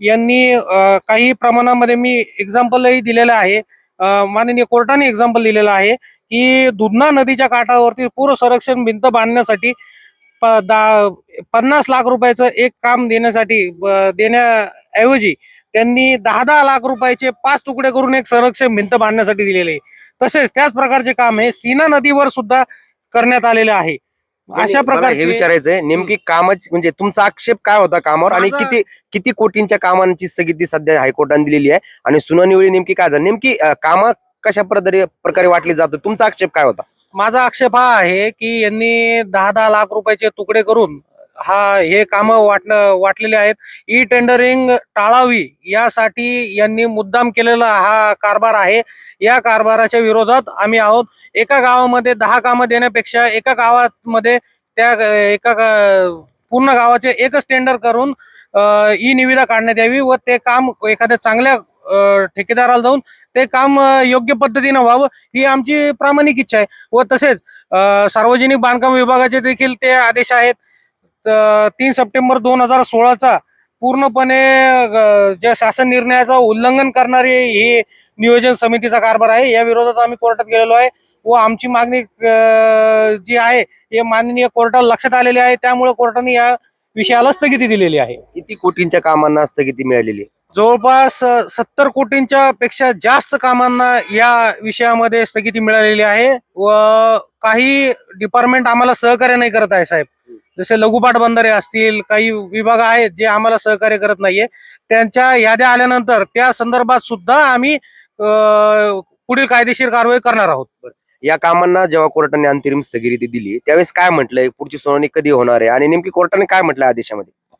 यांनी काही प्रमाणामध्ये मी एक्झाम्पलही दिलेलं आहे माननीय कोर्टाने एक्झाम्पल दिलेलं आहे की दुधना नदीच्या काठावरती पूर संरक्षण भिंत बांधण्यासाठी प- दा- पन्नास लाख रुपयाचं एक काम देण्यासाठी देण्याऐवजी त्यांनी दहा दहा लाख रुपयाचे पाच तुकडे करून एक संरक्षण भिंत बांधण्यासाठी दिलेले आहे. तसेच त्याच प्रकारचे काम हे सीना नदीवर सुद्धा करण्यात आलेले आहे अशा मला हे विचारायचंय नेमकी कामाची म्हणजे तुमचा आक्षेप काय होता कामावर आणि किती किती कोटींच्या कामांची स्थगिती सध्या हायकोर्टाने दिलेली आहे? आणि सुनावणी वेळी नेमकी काय झालं? नेमकी कामं कशा प्रकारे प्रकारे वाटली जातो तुमचा आक्षेप काय होता? माझा आक्षेप हा आहे की यांनी दहा दहा लाख रुपयाचे तुकडे करून हा हे काम वाटणं वाटलेले आहेत. ई टेंडरिंग टाळावी यासाठी यांनी मुद्दाम केलेला हा कारभार आहे. या कारभाराच्या विरोधात आम्ही आहोत. एका गावामध्ये दहा कामं देण्यापेक्षा एका गावामध्ये त्या एका गा- पूर्ण गावाचे एकच टेंडर करून ई निविदा काढण्यात यावी व ते काम एखाद्या चांगल्या ठेकेदाराला जाऊन ते काम योग्य पद्धतीनं व्हावं ही आमची प्रामाणिक इच्छा आहे. व तसेच सार्वजनिक बांधकाम विभागाचे देखील ते आदेश आहेत. तीन सप्टेंबर दोन हजार सोळाचा पूर्णपणे ज्या शासन निर्णयाचं उल्लंघन करणारी ही नियोजन समितीचा कारभार आहे. या विरोधात आम्ही कोर्टात गेलेलो आहे व आमची मागणी जी आहे हे माननीय कोर्टाला लक्षात आलेली आहे. त्यामुळे कोर्टाने या विषयाला स्थगिती दिलेली आहे. किती कोटींच्या कामांना स्थगिती मिळालेली आहे? जवळपास सत्तर कोटींच्या पेक्षा जास्त कामांना या विषयामध्ये स्थगिती मिळालेली आहे व काही डिपार्टमेंट आम्हाला सहकार्य नाही करत आहे साहेब. जसे लघुपाट बंधारे असतील काही विभाग आहेत जे आम्हाला सहकार्य करत नाहीये त्यांच्या याद्या आल्यानंतर त्या संदर्भात सुद्धा आम्ही पुढील कायदेशीर कारवाई करणार आहोत. या कामांना जेव्हा कोर्टाने अंतिम स्थगिती दिली त्यावेळेस काय म्हटलंय? पुढची सुनावणी कधी होणार आहे? आणि नेमकी कोर्टाने काय म्हटलं आदेशामध्ये?